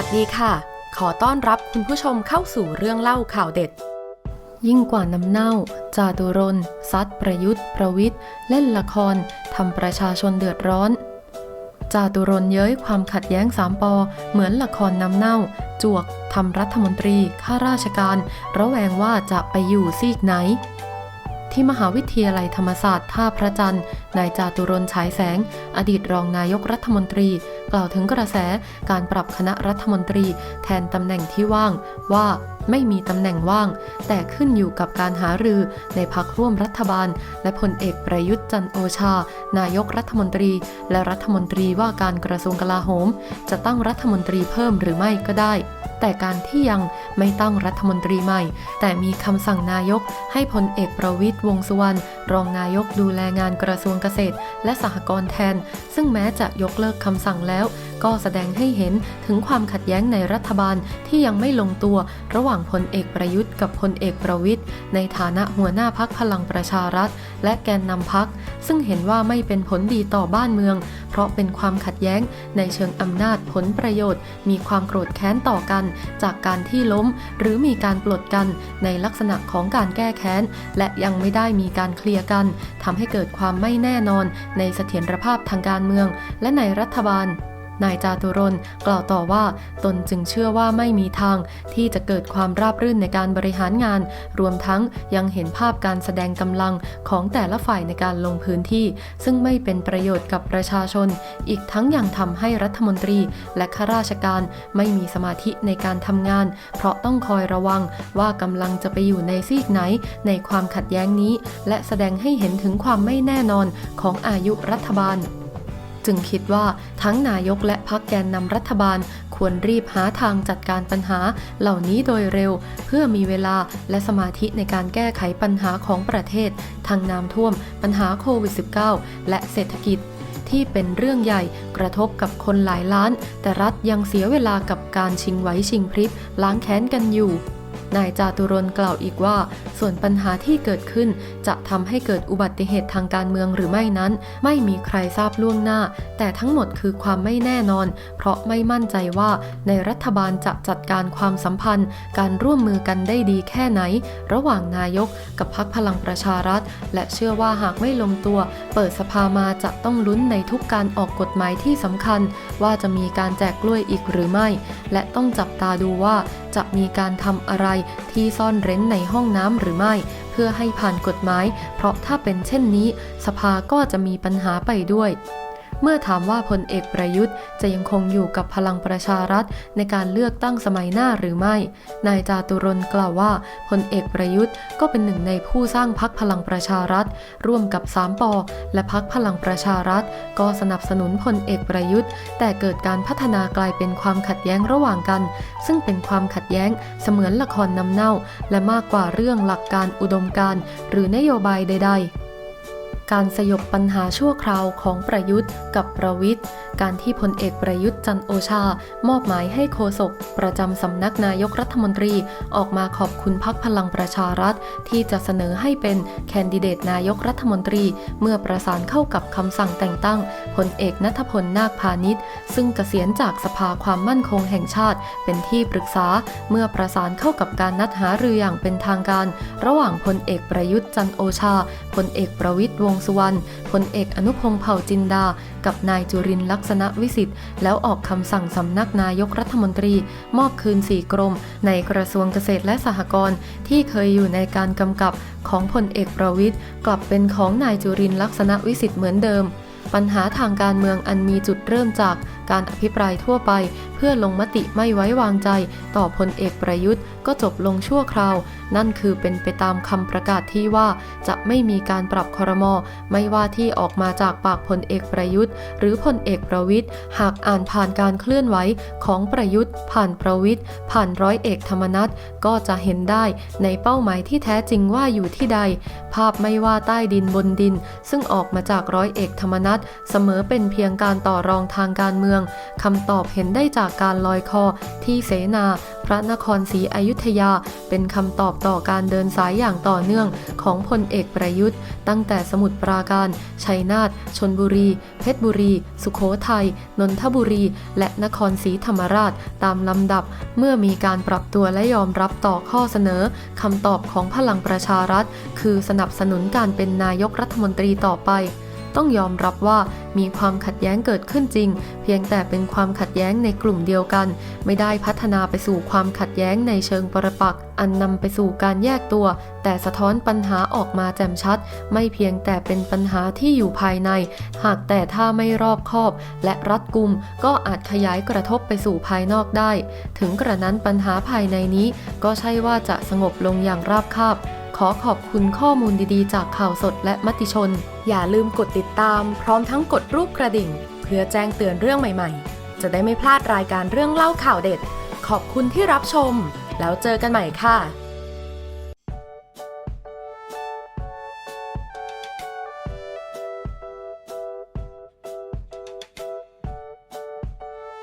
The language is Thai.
วัสดีค่ะ ขอต้อนรับคุณผู้ชมเข้าสู่เรื่องเล่าข่าวเด็ด ยิ่งกว่าน้ำเน่า จาตุรนซัดประยุทธ์ ประวิทย์เล่นละครทำประชาชนเดือดร้อน จาตุรนเย้ยความขัดแย้งสามปอ เหมือนละครน้ำเน่า จวกทำรัฐมนตรีข้าราชการ ระแวงว่าจะไปอยู่ซีกไหนที่มหาวิทยาลัยธรรมศาสตร์ท่าพระจันทร์นายจาตุรนฉายแสง อดีตรองนายกรัฐมนตรี กล่าวถึงกระแสการปรับคณะรัฐมนตรี แทนตำแหน่งที่ว่างว่าไม่มีตำแหน่งว่าง แต่ขึ้นอยู่กับการหารือในพักร่วมรัฐบาล และพลเอกประยุทธ์จันโอชา นายกรัฐมนตรี และรัฐมนตรีว่าการกระทรวงกลาโหม จะตั้งรัฐมนตรีเพิ่มหรือไม่ก็ได้ แต่การที่ยังไม่ตั้งรัฐมนตรีใหม่ แต่มีคำสั่งนายกให้พลเอกประวิทย์วงษ์สุวรรณรองนายกดูแลงานกระทรวงเกษตร และสหกรณ์แทน ซึ่งแม้จะยกเลิกคำสั่งแล้วก็แสดงให้เห็นถึงความขัดแย้งในรัฐบาลที่ยังไม่ลงตัวระหว่างพลเอกประยุทธ์กับพลเอกประวิทย์ในฐานะหัวหน้าพักพลังประชารัฐ และแกนนำพัก ซึ่งเห็นว่าไม่เป็นผลดีต่อบ้านเมือง เพราะเป็นความขัดแย้งในเชิงอำนาจผลประโยชน์ มีความโกรธแค้นต่อกัน จากการที่ล้ม หรือมีการปลดกันในลักษณะของการแก้แค้น และยังไม่ได้มีการเคลียร์กันทำให้เกิดความไม่แน่นอนในเสถียรภาพทางการเมือง และในรัฐบาล นายจาตุรนกล่าวต่อว่าตนจึงเชื่อว่าไม่มีทางที่จะเกิดความราบรื่นในการบริหารงาน รวมทั้งยังเห็นภาพการแสดงกำลังของแต่ละฝ่ายในการลงพื้นที่ ซึ่งไม่เป็นประโยชน์กับประชาชน อีกทั้งยังทำให้รัฐมนตรีและข้าราชการไม่มีสมาธิในการทำงาน เพราะต้องคอยระวังว่ากำลังจะไปอยู่ในซีกไหนในความขัดแย้งนี้ และแสดงให้เห็นถึงความไม่แน่นอนของอายุรัฐบาล จึงคิดว่าทั้งนายกและพักแกนนำรัฐบาล ควรรีบหาทางจัดการปัญหาเหล่านี้โดยเร็ว เพื่อมีเวลาและสมาธิในการแก้ไขปัญหาของประเทศ ทั้งน้ำท่วม ปัญหาโควิด -19 และเศรษฐกิจที่เป็นเรื่องใหญ่กระทบกับคนหลายล้าน แต่รัฐยังเสียเวลากับการชิงไหวชิงพริบล้างแค้นกันอยู่ นายจาตุรนกล่าวอีกว่า ส่วนปัญหาที่เกิดขึ้น จะทำให้เกิดอุบัติเหตุทางการเมืองหรือไม่นั้น ไม่มีใครทราบล่วงหน้า แต่ทั้งหมดคือความไม่แน่นอน เพราะไม่มั่นใจว่าในรัฐบาลจะจัดการความสัมพันธ์ การร่วมมือกันได้ดีแค่ไหน ระหว่างนายกกับพักพลังประชารัฐ และเชื่อว่าหากไม่ลงตัว เปิดสภามาจะต้องลุ้นในทุกการออกกฎหมายที่สำคัญ ว่าจะมีการแจกกล้วยอีกหรือไม่ และต้องจับตาดูว่าจะมีการทำอะไรที่ซ่อนเร้นในห้องน้ำหรือไม่ เพื่อให้ผ่านกฎหมาย เพราะถ้าเป็นเช่นนี้ สภาก็จะมีปัญหาไปด้วย เมื่อถามว่าพลเอกประยุทธ์จะยังคงอยู่กับพลังประชารัฐในการเลือกตั้งสมัยหน้าหรือไม่ นายจาตุรนกล่าวว่าพลเอกประยุทธ์ก็เป็นหนึ่งในผู้สร้างพักพลังประชารัฐ ร่วมกับ3ปอและพักพลังประชารัฐ ก็สนับสนุนพลเอกประยุทธ์ แต่เกิดการพัฒนากลายเป็นความขัดแย้งระหว่างกัน ซึ่งเป็นความขัดแย้งเสมือนละครนำเน่า และมากกว่าเรื่องหลักการอุดมการณ์หรือนโยบายใด ๆ การสยบปัญหาชั่วคราวของประยุทธ์กับประวิทย์ การที่พลเอกประยุทธ์จันโอชา มอบหมายให้โฆษกประจำสำนักนายกรัฐมนตรีออกมาขอบคุณพักพลังประชารัฐ ที่จะเสนอให้เป็นแคนดิเดตนายกรัฐมนตรี เมื่อประสานเข้ากับคำสั่งแต่งตั้งพลเอกนัทพลนาคพาณิชย์ ซึ่งเกษียณจากสภาความมั่นคงแห่งชาติ เป็นที่ปรึกษาเมื่อประสานเข้ากับการนัดหารืออย่างเป็นทางการ ระหว่างพลเอกประยุทธ์จันโอชาพลเอกประวิทย์วงสุวรรณพลเอกอนุพงษ์เผ่าจินดา กับนายจุรินลักษณะวิสิทธิ์แล้วออกคำสั่งสำนักนายกรัฐมนตรี มอบคืนสี่กรม ในกระทรวงเกษตรและสหกรณ์ที่เคยอยู่ในการกำกับของพลเอกประวิทย์กลับเป็นของนายจุรินลักษณะวิสิทธิ์เหมือนเดิมปัญหาทางการเมืองอันมีจุดเริ่มจาก การอภิปรายทั่วไป เพื่อลงมติไม่ไว้วางใจ ต่อพลเอกประยุทธ์ก็จบลงชั่วคราว นั่นคือเป็นไปตามคำประกาศที่ว่าจะไม่มีการปรับคอรมอไม่ว่าที่ออกมาจากปากพลเอกประยุทธ์ หรือพลเอกประวิทย์หากอ่านผ่านการเคลื่อนไหวของประยุทธ์ ผ่านประวิทย์ผ่านร้อยเอกธรรมนัฐก็จะเห็นได้ในเป้าหมายที่แท้จริงว่าอยู่ที่ใด ภาพไม่ว่าใต้ดินบนดิน ซึ่งออกมาจากร้อยเอกธรรมนัฐเสมอเป็นเพียงการต่อรองทางการเมืองคำตอบเห็นได้จากการลอยคอที่เสนา พระนครศรีอยุธยา เป็นคำตอบต่อการเดินสายอย่างต่อเนื่องของพลเอกประยุทธ์ ตั้งแต่สมุทรปราการ ชัยนาทชนบุรี เพชรบุรี สุโขทัย นนทบุรี และนครศรีธรรมราช ตามลำดับ เมื่อมีการปรับตัวและยอมรับต่อข้อเสนอคำตอบของพลังประชารัฐ คือสนับสนุนการเป็นนายกรัฐมนตรีต่อไป ต้องยอมรับว่ามีความขัดแย้งเกิดขึ้นจริง เพียงแต่เป็นความขัดแย้งในกลุ่มเดียวกัน ไม่ได้พัฒนาไปสู่ความขัดแย้งในเชิงปรปักษ์อันนำไปสู่การแยกตัว แต่สะท้อนปัญหาออกมาแจ่มชัด ไม่เพียงแต่เป็นปัญหาที่อยู่ภายใน หากแต่ถ้าไม่รอบคอบ และรัดกุม ก็อาจขยายกระทบไปสู่ภายนอกได้ ถึงกระนั้นปัญหาภายในนี้ ก็ใช่ว่าจะสงบลงอย่างราบคาบ ขอขอบคุณข้อมูลดีๆ จากข่าวสดและมติชน อย่าลืมกดติดตาม พร้อมทั้งกดรูปกระดิ่ง เพื่อแจ้งเตือนเรื่องใหม่ๆ จะได้ไม่พลาดรายการเรื่องเล่าข่าวเด็ด ขอบคุณที่รับชม แล้วเจอกันใหม่ค่ะ